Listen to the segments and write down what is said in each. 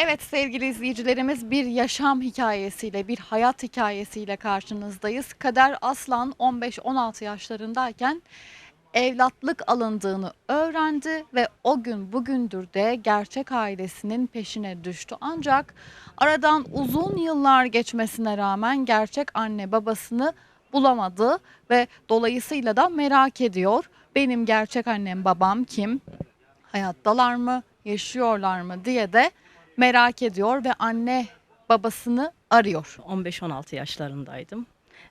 Evet sevgili izleyicilerimiz bir yaşam hikayesiyle, bir hayat hikayesiyle karşınızdayız. Kader Aslan 15-16 yaşlarındayken evlatlık alındığını öğrendi ve o gün bugündür de gerçek ailesinin peşine düştü. Ancak aradan uzun yıllar geçmesine rağmen gerçek anne babasını bulamadı ve dolayısıyla da merak ediyor. Benim gerçek annem babam kim? Hayattalar mı? Yaşıyorlar mı diye de merak ediyor ve anne babasını arıyor. 15-16 yaşlarındaydım.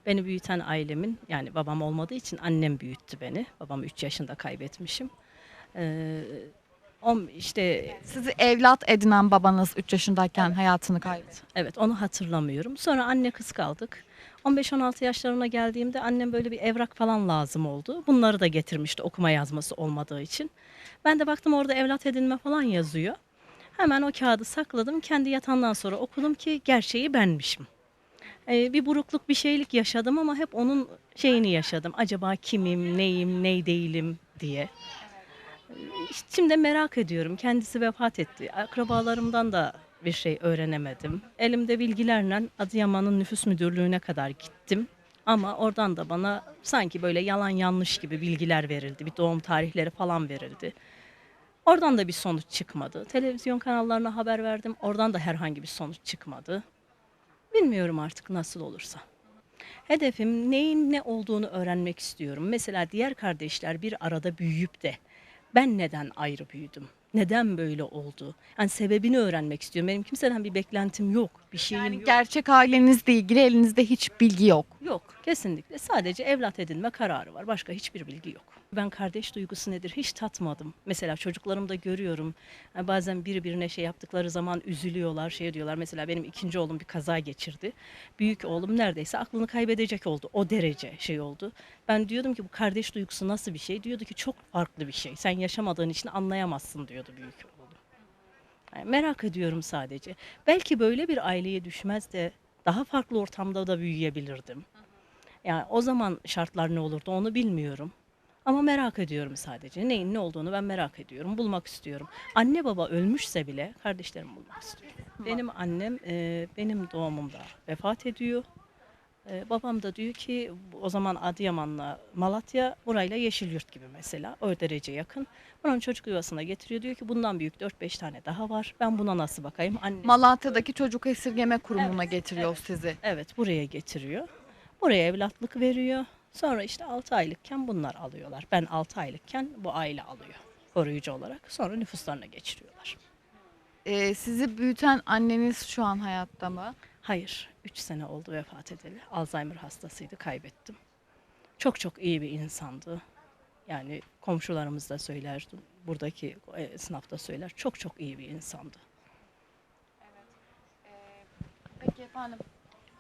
Beni büyüten ailemin yani babam olmadığı için annem büyüttü beni. Babamı 3 yaşında kaybetmişim. Ee, on, işte Sizi evlat edinen babanız 3 yaşındayken hayatını kaybetti. evet onu hatırlamıyorum. Sonra anne kız kaldık. 15-16 yaşlarına geldiğimde annem böyle bir evrak falan lazım oldu. Bunları da getirmişti okuma yazması olmadığı için. Ben de baktım orada evlat edinme falan yazıyor. Hemen o kağıdı sakladım. Kendi yatağından sonra okudum ki gerçeği benmişim. Ee, bir burukluk bir şeylik yaşadım ama hep onun şeyini yaşadım. Acaba kimim, neyim, ney değilim diye. Ee, Şimdi merak ediyorum. Kendisi vefat etti. Akrabalarımdan da bir şey öğrenemedim. Elimde bilgilerle Adıyaman'ın nüfus müdürlüğüne kadar gittim. Ama oradan da bana sanki böyle yalan yanlış gibi bilgiler verildi. Bir doğum tarihleri falan verildi. Oradan da bir sonuç çıkmadı. Televizyon kanallarına haber verdim. Oradan da herhangi bir sonuç çıkmadı. Bilmiyorum artık nasıl olursa. Hedefim neyin ne olduğunu öğrenmek istiyorum. Mesela diğer kardeşler bir arada büyüyüp de ben neden ayrı büyüdüm? Neden böyle oldu? Yani sebebini öğrenmek istiyorum. Benim kimseden bir beklentim yok. Bir şeyim Yani yok. gerçek ailenizle ilgili elinizde hiç bilgi yok. Yok kesinlikle sadece evlat edinme kararı var başka hiçbir bilgi yok. Ben kardeş duygusu nedir hiç tatmadım. Mesela çocuklarımda görüyorum yani bazen birbirine şey yaptıkları zaman üzülüyorlar şey diyorlar. Mesela benim ikinci oğlum bir kaza geçirdi. Büyük oğlum neredeyse aklını kaybedecek oldu o derece şey oldu. Ben diyordum ki bu kardeş duygusu nasıl bir şey? Diyordu ki çok farklı bir şey sen yaşamadığın için anlayamazsın diyordu büyük oğlum. Yani merak ediyorum sadece. Belki böyle bir aileye düşmez de daha farklı ortamda da büyüyebilirdim. Yani o zaman şartlar ne olurdu onu bilmiyorum. Ama merak ediyorum sadece. Neyin ne olduğunu ben merak ediyorum. Bulmak istiyorum. Anne baba ölmüşse bile kardeşlerimi bulmak istiyorum. Benim annem e, benim doğumumda vefat ediyor. E, babam da diyor ki o zaman Adıyaman'la Malatya burayla Yeşilyurt gibi mesela o derece yakın. Bunun çocuk yuvasına getiriyor diyor ki bundan büyük 4-5 tane daha var. Ben buna nasıl bakayım? Anne Malatya'daki çocuk esirgeme kurumuna Evet, getiriyor sizi. Evet buraya getiriyor. Buraya evlatlık veriyor. Sonra işte 6 aylıkken bunlar alıyorlar. Ben 6 aylıkken bu aile alıyor koruyucu olarak. Sonra nüfuslarına geçiriyorlar. Ee, sizi büyüten anneniz şu an hayatta mı? Hayır 3 sene oldu vefat edeli. Alzheimer hastasıydı kaybettim. Çok çok iyi bir insandı. Yani komşularımız da söyler, buradaki e, sınıfta söyler. Çok çok iyi bir insandı. Peki efendim.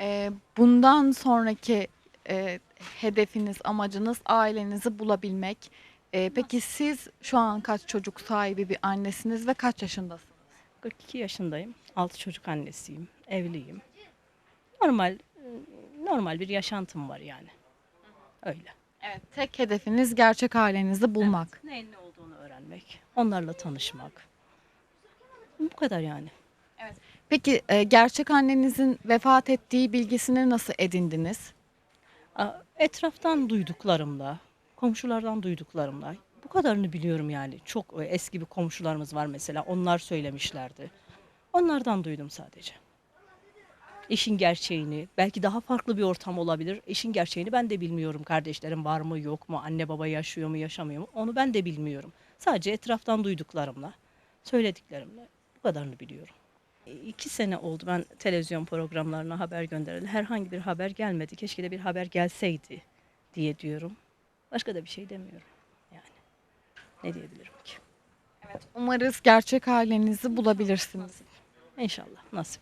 Ee, bundan sonraki e, hedefiniz, amacınız ailenizi bulabilmek. Ee, peki siz şu an kaç çocuk sahibi bir annesiniz ve kaç yaşındasınız? 42 yaşındayım. 6 çocuk annesiyim. Evliyim. Normal e, normal bir yaşantım var yani. Öyle. Evet. Tek hedefiniz gerçek ailenizi bulmak. Neyin ne olduğunu öğrenmek. Onlarla tanışmak. Bu kadar yani. Peki e, gerçek annenizin vefat ettiği bilgisini nasıl edindiniz? Etraftan duyduklarımla, komşulardan duyduklarımla bu kadarını biliyorum yani. Çok e, eski bir komşularımız var mesela. Onlar söylemişlerdi. Onlardan duydum sadece. İşin gerçeğini, belki daha farklı bir ortam olabilir. İşin gerçeğini ben de bilmiyorum. Kardeşlerim var mı, yok mu, anne baba yaşıyor mu, yaşamıyor mu? Onu ben de bilmiyorum. Sadece etraftan duyduklarımla, söylediklerimle bu kadarını biliyorum. E, İki sene oldu ben televizyon programlarına haber gönderildi. Herhangi bir haber gelmedi. Keşke de bir haber gelseydi diye diyorum. Başka da bir şey demiyorum. Yani ne diyebilirim ki? Umarız gerçek ailenizi bulabilirsiniz. İnşallah nasip.